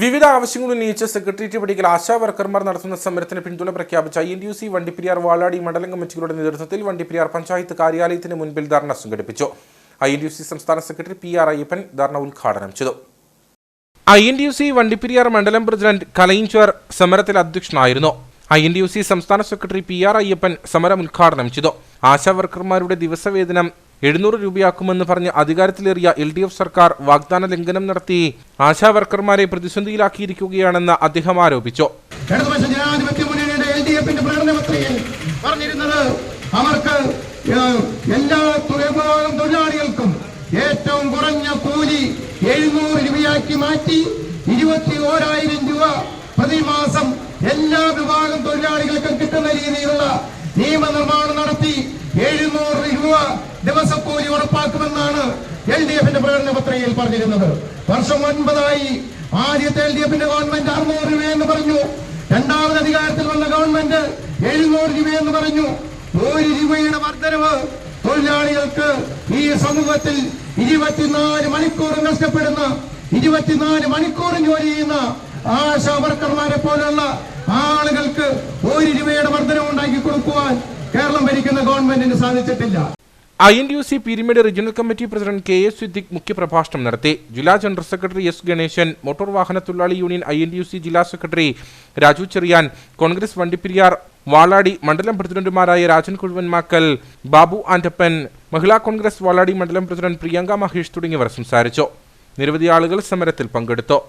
വിവിധ ആവശ്യങ്ങൾ ഉന്നയിച്ച് സെക്രട്ടേറിയറ്റ് പടിക്കൽ ആശാ വർക്കർമാർ നടത്തുന്ന സമരത്തിന് പിന്തുണ പ്രഖ്യാപിച്ച N U C Vandiperiyar Valadi മണ്ഡലം കമ്മിറ്റികളുടെ നേതൃത്വത്തിൽ വണ്ടിപ്പെരിയാർ പഞ്ചായത്ത് കാര്യാലയത്തിന് മുൻപിൽ ധർണ സംഘടിപ്പിച്ചു. ഐ എൻ യു സി സംസ്ഥാന secretary P R Ayyappan dharna ഉദ്ഘാടനം ചെയ്തു. I N U C Vandiperiyar മണ്ഡലം പ്രസിഡന്റ് കലയിഞ്ചർ സമരത്തിൽ അധ്യക്ഷനായിരുന്നു. ഐ എൻ യു സി സംസ്ഥാന സെക്രട്ടറി പി ആർ അയ്യപ്പൻ സമരം ഉദ്ഘാടനം ചെയ്തു. ആശാ വർക്കർമാരുടെ ദിവസവേതനം എഴുന്നൂറ് രൂപയാക്കുമെന്ന് പറഞ്ഞ് അധികാരത്തിലേറിയ എൽ ഡി എഫ് സർക്കാർ വാഗ്ദാന ലംഘനം നടത്തി ആശാ വർക്കർമാരെ പ്രതിസന്ധിയിലാക്കിയിരിക്കുകയാണെന്ന് അദ്ദേഹം ആരോപിച്ചു. പറഞ്ഞിരുന്നത് അവർക്ക് എല്ലാ വിഭാഗം തൊഴിലാളികൾക്കും ഏറ്റവും കുറഞ്ഞ കൂലി എഴുന്നൂറ് രൂപയാക്കി മാറ്റി ഇരുപത്തി ഓരായിരം രൂപ പ്രതിമാസം എല്ലാ വിഭാഗം തൊഴിലാളികൾക്കും കിട്ടുന്ന രീതിയിലുള്ള നിയമനിർമ്മാണം നടത്തി ദിവസക്കൂലി ഉറപ്പാക്കുമെന്നാണ് എൽ ഡി എഫിന്റെ പ്രകടന പത്രികയിൽ പറഞ്ഞിരുന്നത്. വർഷം ഒൻപതായി ആദ്യത്തെ എൽ ഡി എഫിന്റെ ഗവൺമെന്റ് അറുന്നൂറ് രൂപയെന്ന് പറഞ്ഞു. രണ്ടാമത് അധികാരത്തിൽ വന്ന ഗവൺമെന്റ് എഴുന്നൂറ് രൂപയെന്ന് പറഞ്ഞു. ഒരു രൂപയുടെ വർധനവ് തൊഴിലാളികൾക്ക് ഈ സമൂഹത്തിൽ ഇരുപത്തിനാല് മണിക്കൂർ നഷ്ടപ്പെടുന്ന ഇരുപത്തിനാല് മണിക്കൂറും ജോലി ചെയ്യുന്ന ആശാ വർക്കർമാരെ പോലുള്ള ആളുകൾക്ക് ഒരു രൂപയുടെ വർധനവ് ഉണ്ടാക്കി കൊടുക്കുവാൻ കേരളം ഭരിക്കുന്ന ഗവൺമെന്റിന് സാധിച്ചിട്ടില്ല. I N U C Peermade regional committee president K S Siddique മുഖ്യപ്രഭാഷണം നടത്തി. ജില്ലാ general secretary S Ganesan motor വാഹന തൊഴിലാളി union I N U C ജില്ലാ സെക്രട്ടറി രാജു ചെറിയാൻ കോൺഗ്രസ് വണ്ടിപ്പെരിയാർ വാളാടി മണ്ഡലം പ്രസിഡന്റുമാരായ രാജൻ കുഴുവൻമാക്കൽ ബാബു ആന്റപ്പൻ മഹിളാ കോൺഗ്രസ് വാളാടി മണ്ഡലം പ്രസിഡന്റ് പ്രിയങ്ക മഹേഷ് തുടങ്ങിയവർ സംസാരിച്ചു. നിരവധി ആളുകൾ സമരത്തിൽ പങ്കെടുത്തു.